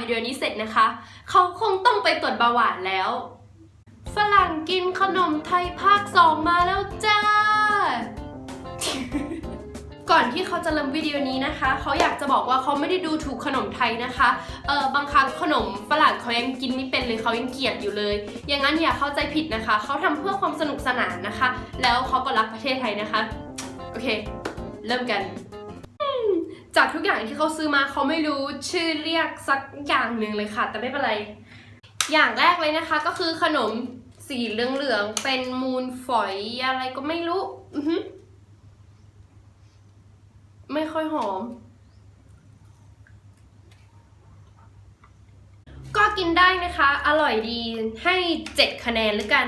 วิดีโอนี้เสร็จนะคะ เขาคงต้องไปตรวจเบาหวานแล้ว ฝรั่งกินขนมไทยภาคสองมาแล้วจ้า ก่อนที่เขาจะเริ่มวิดีโอนี้นะคะ เขาอยากจะบอกว่าเขาไม่ได้ดูถูกขนมไทยนะคะ เออบางครั้งขนมฝรั่งเขายังกินไม่เป็นเลยเขายังเกลียดอยู่เลย อย่างนั้นอย่าเข้าใจผิดนะคะ เขาทำเพื่อความสนุกสนานนะคะ แล้วเขาก็รักประเทศไทยนะคะ โอเค เริ่มกัน จากทุกอย่างที่เขาซื้อมาเขาไม่รู้ชื่อเรียกสักอย่างหนึ่งเลยค่ะ แต่ไม่เป็นไร อย่างแรกเลยนะคะก็คือขนมสีเหลืองๆเป็นมูนฝอยอะไรก็ไม่รู้ไม่ค่อยหอม ก็กินได้นะคะ อร่อยดีให้ 7 คะแนนหรือกัน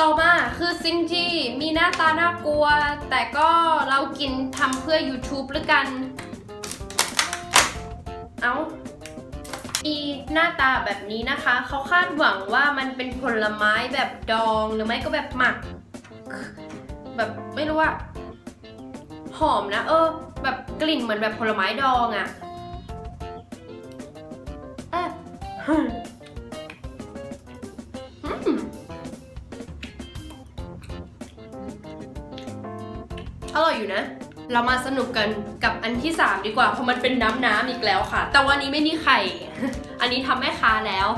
ต่อมาคือสิ่งที่มีหน้าตาน่ากลัว แต่ก็เรากินทำเพื่อ YouTube หรือกัน เอาอีหน้าตาแบบนี้นะคะ เขาคาดหวังว่ามันเป็นผลไม้แบบดองหรือไม่ก็แบบหมัก แบบไม่รู้ว่าหอมนะ เออ แบบกลิ่นเหมือนแบบผลไม้ดองอะ่ะ อะอืมอร่อยอยู่นะ เรามาสนุกกันกับอันที่ 3 ดีกว่า เพราะมันเป็นน้ำน้ำอีกแล้วค่ะ แต่วันนี้ไม่มีไข่ อันนี้ทำแม่ค้าแล้ว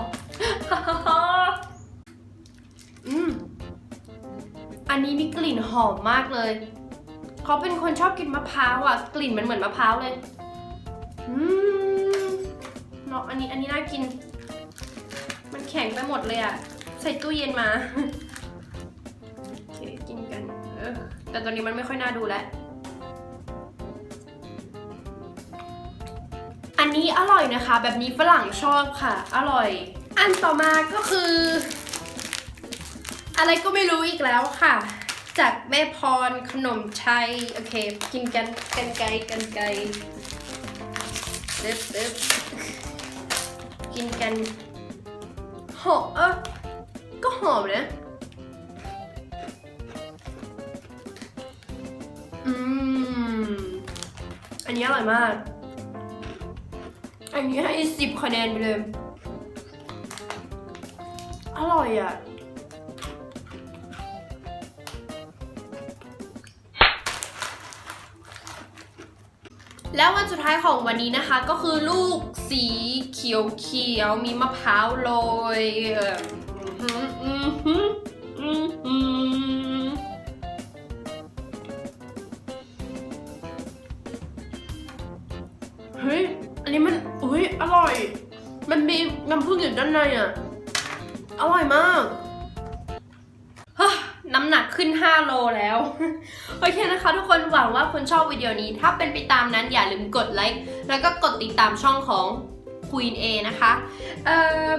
อืมอันนี้มีกลิ่นหอมมากเลย เขาเป็นคนชอบกินมะพร้าวอะ กลิ่นมันเหมือนมะพร้าวเลย อืมเนาะอันนี้อันนี้น่ากิน มันแข็งไปหมดเลยอะ ใส่ตู้เย็นมา แต่ตอนนี้มันไม่ค่อยน่าดูแล้ว อันนี้อร่อยนะคะ แบบนี้ฝรั่งชอบค่ะ อร่อย อันต่อมาก็คือ อะไรก็ไม่รู้อีกแล้วค่ะ จากแม่พรขนมไทยโอเค กินกันกันไกลกันไกลเด็บเด็บกินกันหอมเออก็หอมนะ อืม อันนี้อร่อยมาก อันนี้ให้สิบคะแนนไปเลย อร่อยอะ แล้ววันสุดท้ายของวันนี้นะคะ ก็คือลูกสีเขียวเขียวๆมีมะพร้าวโรยอือ มันมีน้ำผึ้งอยู่ด้านในอะ อร่อยมากฮะน้ำหนักขึ้น 5 โลแล้ว โอเคนะคะ ทุกคนหวังว่าคุณชอบวิดีโอนี้ ถ้าเป็นไปตามนั้นอย่าลืมกดไลค์แล้วก็กดติดตามช่องของ Queen A นะคะ เอ่อ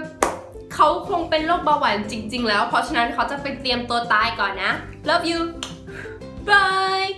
เขาคงเป็นโรคเบาหวานจริง ๆ แล้ว เพราะฉะนั้นเขาจะไปเตรียมตัวตายก่อนนะ love you bye